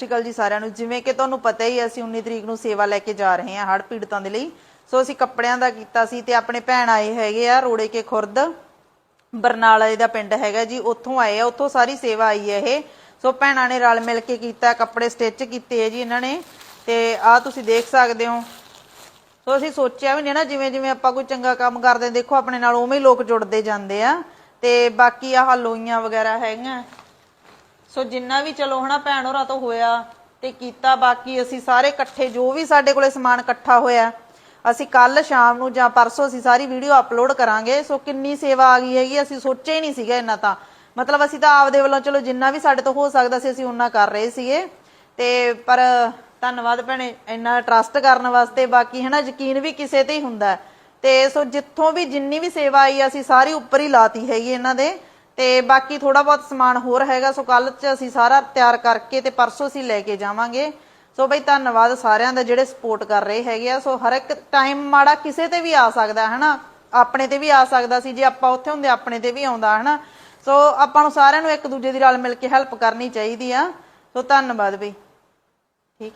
ਸ਼੍ਰੀ ਅਕਾਲ ਜੀ ਸਾਰਿਆਂ ਨੂੰ। ਜਿਵੇਂ ਕਿ ਤੁਹਾਨੂੰ ਪਤਾ ਹੀ ਹੈ, ਅਸੀਂ 19 ਤਰੀਕ ਨੂੰ ਸੇਵਾ ਲੈ ਕੇ ਜਾ ਰਹੇ ਹਾਂ ਹੜ੍ਹ ਪੀੜਤਾਂ ਦੇ ਲਈ। ਸੋ ਅਸੀਂ ਕੱਪੜਿਆਂ ਦਾ ਕੀਤਾ ਸੀ ਤੇ ਆਪਣੇ ਭੈਣ ਆਏ ਹੈਗੇ ਆ ਰੋੜੇ ਕੇ ਖੁਰਦ। ਬਰਨਾਲਾ ਦਾ ਪਿੰਡ ਹੈਗਾ ਜੀ ਉੱਥੋਂ ਆਏ ਆ ਉੱਥੋਂ ਸਾਰੀ ਸੇਵਾ ਆਈ ਹੈ ਇਹ। ਸੋ ਭੈਣਾਂ ਨੇ ਰਲ ਮਿਲ ਕੇ ਕੀਤਾ ਕੱਪੜੇ ਸਟਿਚ ਕੀਤੇ ਹੈ ਜੀ ਇਹਨਾਂ ਨੇ। ਤੇ ਆ ਤੁਸੀਂ ਦੇਖ ਸਕਦੇ ਹੋ। ਸੋ ਅਸੀਂ ਸੋਚਿਆ ਵੀ ਨਹੀਂ ਨਾ ਜਿਵੇਂ ਜਿਵੇਂ ਆਪਾਂ ਕੋਈ ਚੰਗਾ ਕੰਮ ਕਰਦੇ ਹਾਂ, ਦੇਖੋ ਆਪਣੇ ਨਾਲ ਉਵੇਂ ਹੀ ਲੋਕ ਜੁੜਦੇ ਜਾਂਦੇ ਆ। ਤੇ ਬਾਕੀ ਆਹ ਲੋਈਆਂ ਵਗੈਰਾ ਹੈਗੀਆਂ। ਸੋ ਜਿੰਨਾ ਵੀ ਚਲੋ ਹਨਾ ਭੈਣ ਹੋਰਾਂ ਤੋਂ ਹੋਇਆ ਤੇ ਕੀਤਾ, ਬਾਕੀ ਅਸੀਂ ਸਾਰੇ ਇਕੱਠੇ ਜੋ ਵੀ ਸਾਡੇ ਕੋਲੇ ਸਮਾਨ ਇਕੱਠਾ ਹੋਇਆ, ਅਸੀਂ ਕੱਲ ਸ਼ਾਮ ਨੂੰ ਜਾਂ ਪਰਸੋਂ ਅਸੀਂ ਸਾਰੀ ਵੀਡੀਓ ਅਪਲੋਡ ਕਰਾਂਗੇ। ਸੋ ਕਿੰਨੀ ਸੇਵਾ ਆ ਗਈ ਹੈਗੀ, ਅਸੀਂ ਸੋਚਿਆ ਹੀ ਨਹੀਂ ਸੀਗਾ ਇੰਨਾ ਤਾਂ। ਮਤਲਬ ਅਸੀਂ ਤਾਂ ਆਪਦੇ ਵੱਲੋਂ ਚਲੋ ਜਿੰਨਾ ਵੀ ਸਾਡੇ ਤੋਂ ਹੋ ਸਕਦਾ ਸੀ, ਅਸੀਂ ਉਹਨਾਂ ਕਰ ਰਹੇ ਸੀਗੇ। ਤੇ ਪਰ ਧੰਨਵਾਦ ਭੈਣੇ, ਇੰਨਾ ਟਰਸਟ ਕਰਨ ਵਾਸਤੇ, ਬਾਕੀ ਹਨਾ ਯਕੀਨ ਵੀ ਕਿਸੇ ਤੇ ਹੀ ਹੁੰਦਾ। ਤੇ ਸੋ ਜਿੱਥੋਂ ਵੀ ਜਿੰਨੀ ਵੀ ਸੇਵਾ ਆਈ, ਅਸੀਂ ਸਾਰੀ ਉੱਪਰ ਹੀ ਲਾਤੀ ਹੈਗੀ ਇਹਨਾਂ ਦੇ। ਤੇ ਬਾਕੀ ਥੋੜਾ ਬਹੁਤ ਸਮਾਨ ਹੋਰ ਹੈਗਾ, ਸੋ ਕੱਲ ਚ ਅਸੀਂ ਸਾਰਾ ਤਿਆਰ ਕਰਕੇ ਤੇ ਪਰਸੋਂ ਅਸੀਂ ਲੈ ਕੇ ਜਾਵਾਂਗੇ। ਸੋ ਬਈ ਧੰਨਵਾਦ ਸਾਰਿਆਂ ਦਾ ਜਿਹੜੇ ਸਪੋਰਟ ਕਰ ਰਹੇ ਹੈਗੇ ਆ। ਸੋ ਹਰ ਇੱਕ ਟਾਈਮ ਮਾੜਾ ਕਿਸੇ ਤੇ ਵੀ ਆ ਸਕਦਾ ਹੈ ਨਾ ਆਪਣੇ ਤੇ ਵੀ ਆ ਸਕਦਾ ਸੀ, ਜੇ ਆਪਾਂ ਉੱਥੇ ਹੁੰਦੇ, ਆਪਣੇ ਤੇ ਵੀ ਆਉਂਦਾ, ਹਨਾ? ਸੋ ਆਪਾਂ ਨੂੰ ਸਾਰਿਆਂ ਨੂੰ ਇੱਕ ਦੂਜੇ ਦੀ ਰਲ ਮਿਲ ਕੇ ਹੈਲਪ ਕਰਨੀ ਚਾਹੀਦੀ ਆ। ਸੋ ਧੰਨਵਾਦ ਬਈ। ਠੀਕ।